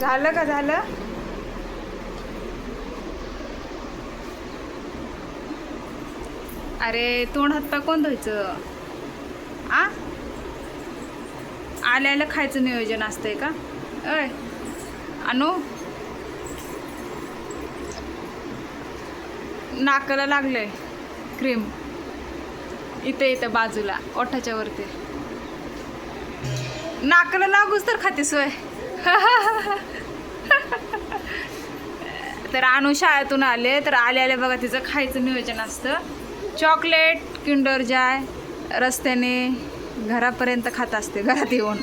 झालं का झालं? अरे तोंड हत्ता कोण धुवायचं? आ? आल्याला खायचं नियोजन असतंय का? अय अनु? नाकाला लागलंय क्रीम इथे इथं बाजूला ओठाच्या वरती. नाकाला लागूच तर खाते सोय तर आणू शाळेतून आले तर आले आले बघा तिचं खायचं नियोजन असतं. चॉकलेट किंडर जाय रस्त्याने घरापर्यंत खात असते घरात येऊन.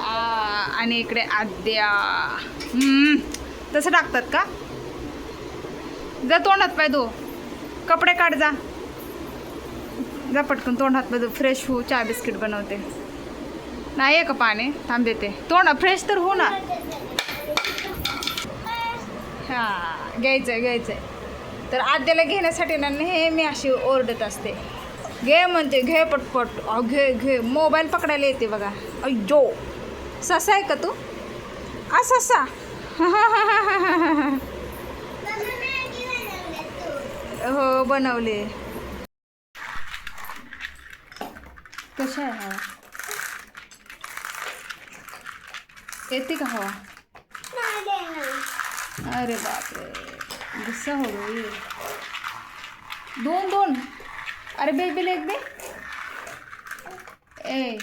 आणि इकडे आद्या. तसं टाकतात का? जा तोंडात पाय धो. कपडे काढ जा. जा पटकन तोंडात पाय धो. फ्रेश हो चहा बिस्किट बनवते. नाही आहे का पाणी? थांब देते. तोंड फ्रेश तर हो ना. हां घ्यायचं आहे घ्यायचं आहे तर आद्याला घेण्यासाठी ना नेहमी अशी ओरडत असते. घे म्हणते घे पटपट. अहो, घे घे. मोबाईल पकडायला येते बघा. अय्यो. ससा आहे का तू? आ ससा. हो बनवले. कशा आहे हवा येते का हवा? अरे बापरे. गुस्सा हो गई. दोन दोन. अरे बेबीला एक दे. ए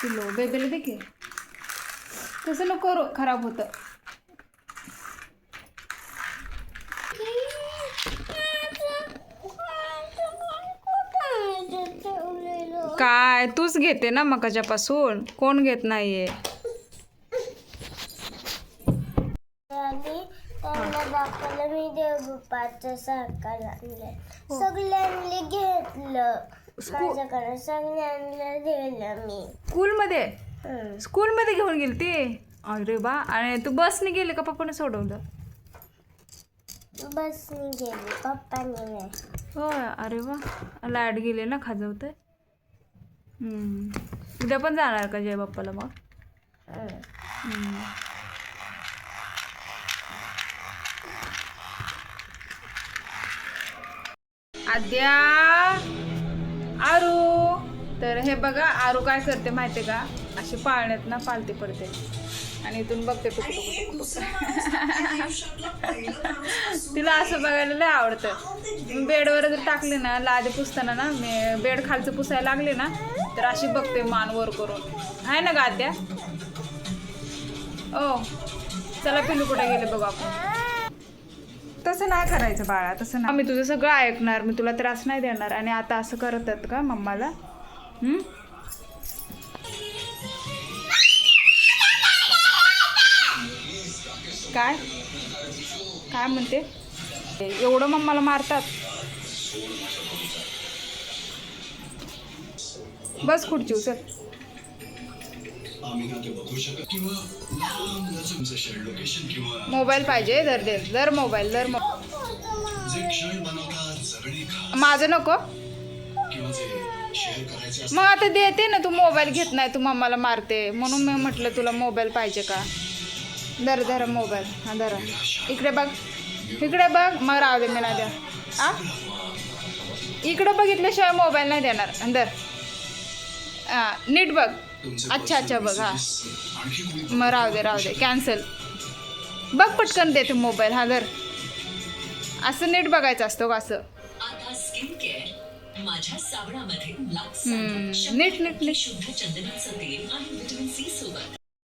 किलो बेबीला दे की. तसं नको खराब होतं. काय तूच घेते ना मकाच्यापासून? कोण घेत नाहीये आणि त्यांना दाखवलं मी देवबापाचं सरकार आणलंय सगळ्यांनी घेतलं. माझ्याकडे सगळ्यांना दिलं मी. स्कूलमध्ये? हम्म. स्कूलमध्ये घेऊन गेली ती अरे बा आणि तू बसने गेली का पप्पाने सोडवलं? बसनी गेली पप्पानी नाही. होय अरे वा लाइट गेले ना खाजवतंय. हम्म. उद्या पण जाणार का जय बाप्पाला मग? हम्म. आद्या आरू. तर हे बघा आरू काय करते माहितीये का? अशी पाळण्यात ना पालती पडते. आणि इथून बघते टुक तिला असं बघायला लय आवडतं. बेडवर जर टाकले ना लादी पुसताना ना मी बेड खालचं पुसायला लागले ना तर अशी बघते मान वर करून. आहे ना गाद्या ओ चला पिलू कुठे गेले बघू आपण. तसं नाही करायचं बाळा तसं नाही. मी तुझं सगळं ऐकणार मी तुला त्रास नाही देणार आणि आता असं करतात का मम्माला? काय? काय म्हणते? एवढं मम्माला मारतात. बस खुर्ची उचल. आम्ही नाते बघू शकत. किंवा लांबच तुमचं शेअर लोकेशन किंवा मोबाईल पाहिजे दर दे दर मोबाईल दर मो जे क्षण बनवतात जगणे खास. माझं नको. मग आता देते ना तू मोबाईल घेत नाही तू मम्माला मारते. म्हणून मी म्हटलं तुला मोबाईल पाहिजे का? दर धर मोबाईल. हा धर. इकडे बघ. इकडे बघ. मग राहू दे मी नाही द्या आ? इकडं बघितल्याशिवाय मोबाईल नाही देणार. अंदर हां नीट बघ. अच्छा अच्छा बघ. हा मग राहू दे राहू दे. कॅन्सल बघ पटकन देते मोबाईल हा धर. असं नीट बघायचं असतं का असं. नीट नीट नीट.